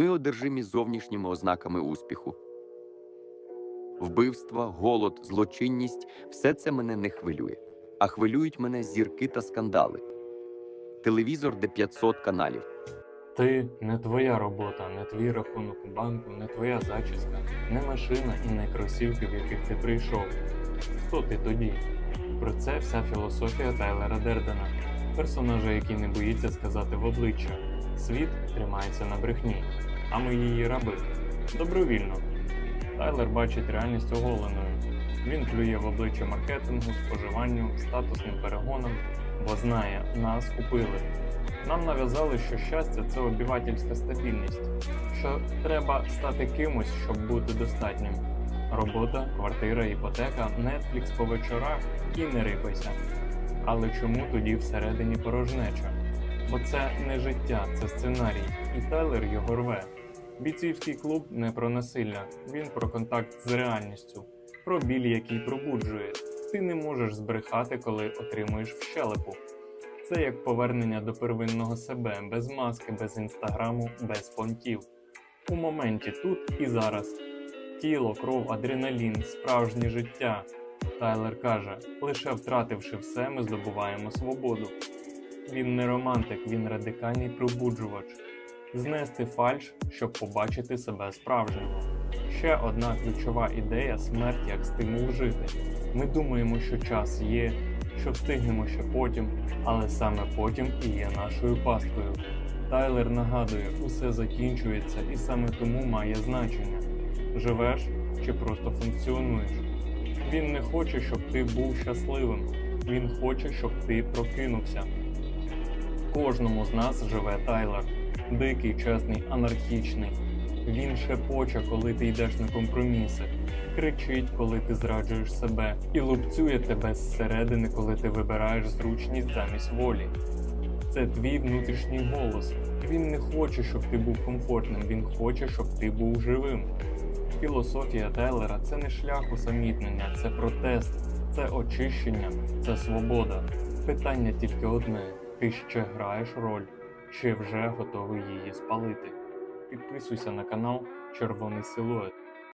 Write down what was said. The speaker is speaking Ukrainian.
Ми одержимі зовнішніми ознаками успіху. Вбивства, голод, злочинність все це мене не хвилює, а хвилюють мене зірки та скандали. Телевізор, де 500 каналів. Ти не твоя робота, не твій рахунок у банку, не твоя зачіска, не машина і не кросівки, в яких ти прийшов. Хто ти тоді? Про це вся філософія Тайлера Дердена, персонажа, який не боїться сказати в обличчя. Світ тримається на брехні, а ми її раби. Добровільно. Тайлер бачить реальність оголеною. Він плює в обличчя маркетингу, споживанню, статусним перегонам, бо знає, нас купили. Нам нав'язали, що щастя це обівательська стабільність, що треба стати кимось, щоб бути достатнім. Робота, квартира, іпотека, Netflix по вечорах і не рипайся. Але чому тоді всередині порожнеча? Бо це не життя, це сценарій, і Тайлер його рве. Бійцівський клуб не про насилля, він про контакт з реальністю, про біль, який пробуджує. Ти не можеш збрехати, коли отримуєш в щелепу. Це як повернення до первинного себе, без маски, без інстаграму, без понтів. У моменті тут і зараз. Тіло, кров, адреналін, справжнє життя. Тайлер каже: лише втративши все, ми здобуваємо свободу. Він не романтик, він радикальний пробуджувач. Знести фальш, щоб побачити себе справжнього. Ще одна ключова ідея смерть як стимул жити. Ми думаємо, що час є, що встигнемо ще потім, але саме потім і є нашою пасткою. Тайлер нагадує, усе закінчується і саме тому має значення. Живеш чи просто функціонуєш. Він не хоче, щоб ти був щасливим. Він хоче, щоб ти прокинувся. Кожному з нас живе Тайлер. Дикий, чесний, анархічний. Він шепоче, коли ти йдеш на компроміси, кричить, коли ти зраджуєш себе, і лупцює тебе зсередини, коли ти вибираєш зручність замість волі. Це твій внутрішній голос. Він не хоче, щоб ти був комфортним, він хоче, щоб ти був живим. Філософія Тейлера це не шлях усамітнення, це протест, це очищення, це свобода. Питання тільки одне: ти ще граєш роль, чи вже готовий її спалити? Підписуйся на канал Червоний Силует.